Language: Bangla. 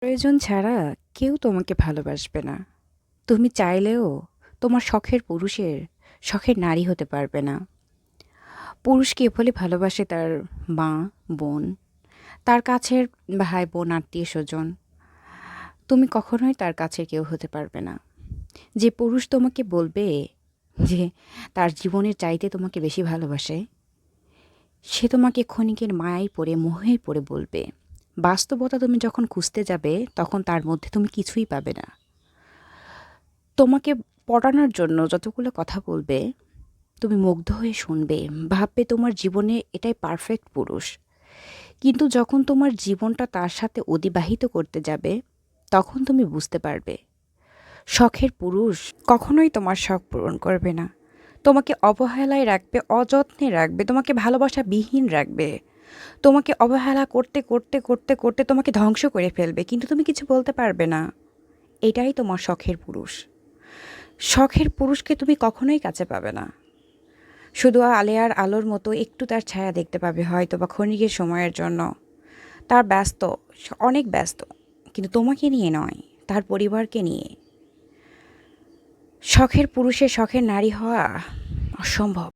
প্রয়োজন ছাড়া কেউ তোমাকে ভালোবাসবে না। তুমি চাইলেও তোমার শখের পুরুষের শখের নারী হতে পারবে না। পুরুষ কেবলই ভালোবাসে তার মা, বোন? তার কাছের ভাই, বোন, আত্মীয়, স্বজন? তুমি কখনোই তার কাছে কেউ হতে পারবে না। যে পুরুষ তোমাকে বলবে যে তার জীবনের চাইতে তোমাকে বেশি ভালোবাসে, সে তোমাকে ক্ষণিকের মায়ায় পড়ে, মোহে পড়ে বলবে। বাস্তবতা তুমি যখন খুঁজতে যাবে, তখন তার মধ্যে তুমি কিছুই পাবে না। তোমাকে পড়ানোর জন্য যতগুলো কথা বলবে, তুমি মুগ্ধ হয়ে শুনবে, ভাববে তোমার জীবনে এটাই পারফেক্ট পুরুষ। কিন্তু যখন তোমার জীবনটা তার সাথে অতিবাহিত করতে যাবে, তখন তুমি বুঝতে পারবে, শখের পুরুষ কখনোই তোমার শখ পূরণ করবে না। তোমাকে অবহেলায় রাখবে, অযত্নে রাখবে, তোমাকে ভালোবাসা বিহীন রাখবে। তোমাকে অবহেলা করতে করতে করতে করতে তোমাকে ধ্বংস করে ফেলবে, কিন্তু তুমি কিছু বলতে পারবে না। এটাই তোমার শখের পুরুষ। শখের পুরুষকে তুমি কখনোই কাছে পাবে না। শুধু আলেয়ার আলোর মতো একটু তার ছায়া দেখতে পাবে হয়তো বা ক্ষণিকের সময়ের জন্য। তার ব্যস্ত, অনেক ব্যস্ত, কিন্তু তোমাকে নিয়ে নয়, তার পরিবারকে নিয়ে। শখের পুরুষের শখের নারী হওয়া অসম্ভব।